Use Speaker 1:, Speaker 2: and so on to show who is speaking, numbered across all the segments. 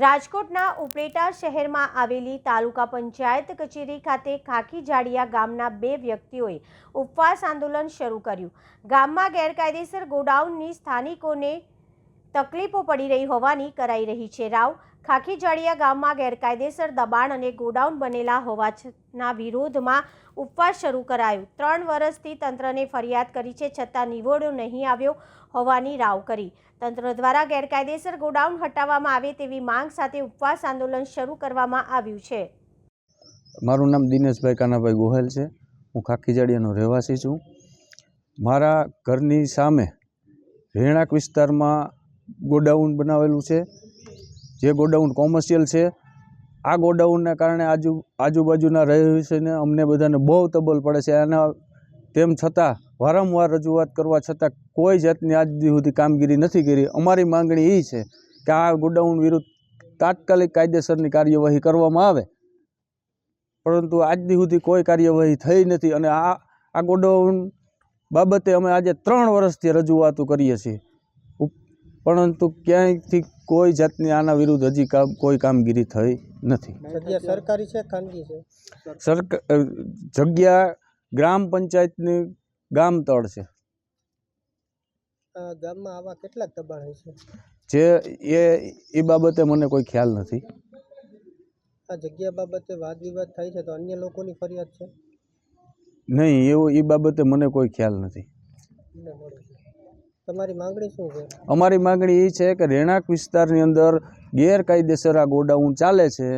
Speaker 1: રાજકોટના ઉપલેટા શહેરમાં આવેલી તાલુકા પંચાયત કચેરી ખાતે ખાખી જાડિયા ગામના બે વ્યક્તિઓએ ઉપવાસ આંદોલન શરૂ કર્યું. ગામમાં ગેરકાયદેસર ગોડાઉનની સ્થાનિકોને તકલીફો પડી રહી હોવાની કરાઈ રહી છે. રાવ ખાખી જાડિયા ગામમાં ગેરકાયદેસર દબાણ અને ગોડાઉન બનેલા હોવાના વિરોધમાં ઉપવાસ શરૂ કરાયો. ત્રણ વર્ષથી તંત્રને ફરિયાદ કરી છે, છતાં નિવોડો નહીં આવ્યો હોવાની રાવ કરી. તંત્ર દ્વારા ગેરકાયદેસર ગોડાઉન હટાવવામાં આવે તેવી માંગ સાથે ઉપવાસ આંદોલન શરૂ કરવામાં આવ્યું છે.
Speaker 2: મારું નામ દિનેશભાઈ કાનાભાઈ ગોહેલ છે. હું ખાખીજાડિયાનો રહેવાસી છું. મારા ઘરની સામે રહેણાંક વિસ્તારમાં ગોડાઉન બનાવેલું છે, જે ગોડાઉન કોમર્શિયલ છે. આ ગોડાઉનના કારણે આજુ, આજુબાજુના રહીશોને અમને બધાને બહુ તબલ પડે છે. અને તેમ છતાં, વારંવાર રજૂઆત કરવા છતાં કોઈ જાતની આજ સુધી કામગીરી નથી કરી. અમારી માંગણી એ છે કે આ ગોડાઉન વિરુદ્ધ તાત્કાલિક કાયદેસરની કાર્યવાહી કરવામાં આવે. પરંતુ આજ સુધી કોઈ કાર્યવાહી થઈ નથી અને આ આ ગોડાઉન બાબતે અમે આજે ત્રણ વર્ષથી રજૂઆતો કરીએ છીએ. પરંતુ ક્યાંયથી કોઈ જાતની આના વિરુદ્ધ હજી કામ કોઈ કામગીરી થઈ નથી.
Speaker 3: સરકારી છે ખાનગી છે?
Speaker 2: સરકાર જગ્યા ગ્રામ પંચાયતની ગામ તળ છે.
Speaker 3: આ ગામમાં આવા કેટલાક દબાણ છે?
Speaker 2: જે એ એ બાબતે મને કોઈ ખ્યાલ નથી.
Speaker 3: આ જગ્યા બાબતે વાદ વિવાદ થાય છે તો અન્ય લોકોની ફરિયાદ છે?
Speaker 2: નહીં એવું એ બાબતે મને કોઈ ખ્યાલ નથી. અમારી માગણી એ છે કે રહેણાંક વિસ્તારની અંદર ગેરકાયદેસર આ ગોડાઉન ચાલે છે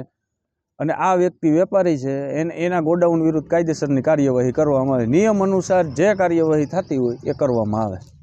Speaker 2: અને આ વ્યક્તિ વેપારી છે, એને, એના ગોડાઉન વિરુદ્ધ કાયદેસરની કાર્યવાહી કરવામાં આવે નિયમ અનુસાર જે કાર્યવાહી થતી હોય એ કરવામાં આવે.